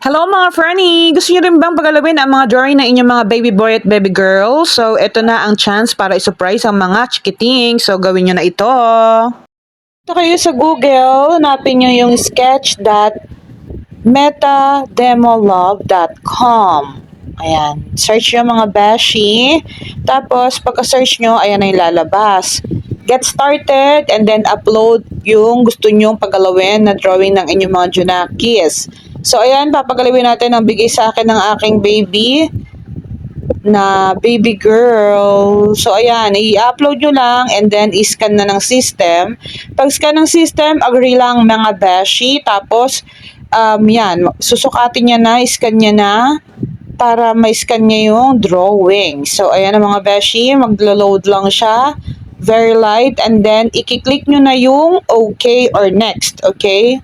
Hello mga Franny! Gusto niyo rin bang pagalawin ang mga drawing ng inyong mga baby boy at baby girl? So, ito na ang chance para i-surprise ang mga chikiting. So, gawin niyo na ito. Ito kayo sa Google, hanapin niyo yung sketch.metademolove.com. Ayan. Search nyo mga beshi. Tapos, pagka-search nyo, ayan yung lalabas. Get started and then upload yung gusto nyong pagalawin na drawing ng inyong mga Junakis. So, ayan, papagalawin natin ang bigay sa akin ng aking baby na baby girl. So, ayan, i-upload nyo lang and then i-scan na ng system. Pag scan ng system, agree lang mga beshi. Tapos, um, yan, susukatin niya na, i-scan niya na para ma-scan niya yung drawing. So, ayan ang mga beshi, maglo-load lang siya. Very light. And then, i-click nyo na yung okay or next. Okay?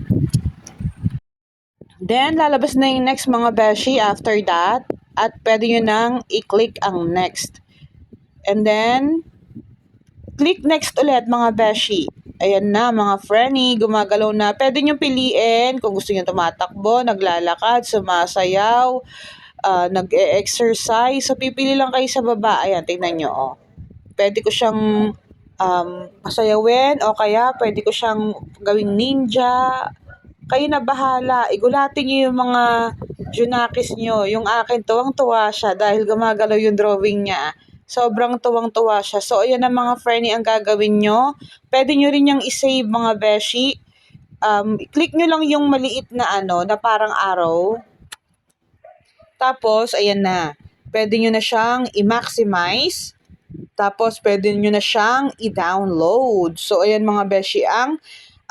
Then, lalabas na yung next mga beshi after that. At pwede nyo nang i-click ang next. And then, click next ulit mga beshi. Ayan na mga frenny, gumagalaw na. Pwede nyo piliin kung gusto nyo tumatakbo, naglalakad, sumasayaw, uh, nag-e-exercise. So, pipili lang kayo sa baba. Ayan, tingnan nyo. Oh. Pwede ko siyang um, pasayawin o kaya pwede ko siyang gawing ninja. Kayo na bahala. Igulatin niyo yung mga junakis niyo. Yung akin, tuwang-tuwa siya dahil gumagalaw yung drawing niya. Sobrang tuwang-tuwa siya. So, ayan ang mga friendly ang gagawin nyo. Pwede nyo rin yung isave mga beshi. Um, click nyo lang yung maliit na ano, na parang arrow. Tapos, ayan na. Pwede nyo na siyang i-maximize. Tapos, pwede nyo na siyang i-download. So, ayan mga beshi, ang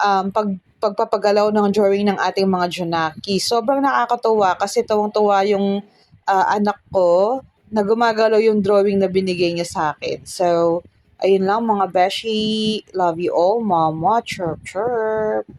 um, pag, pagpapagalaw ng drawing ng ating mga Junaki. Sobrang nakakatuwa kasi tuwang-tuwa yung uh, anak ko na gumagalaw yung drawing na binigay niya sa akin. So, ayun lang mga beshi. Love you all, mama. Chirp, chirp.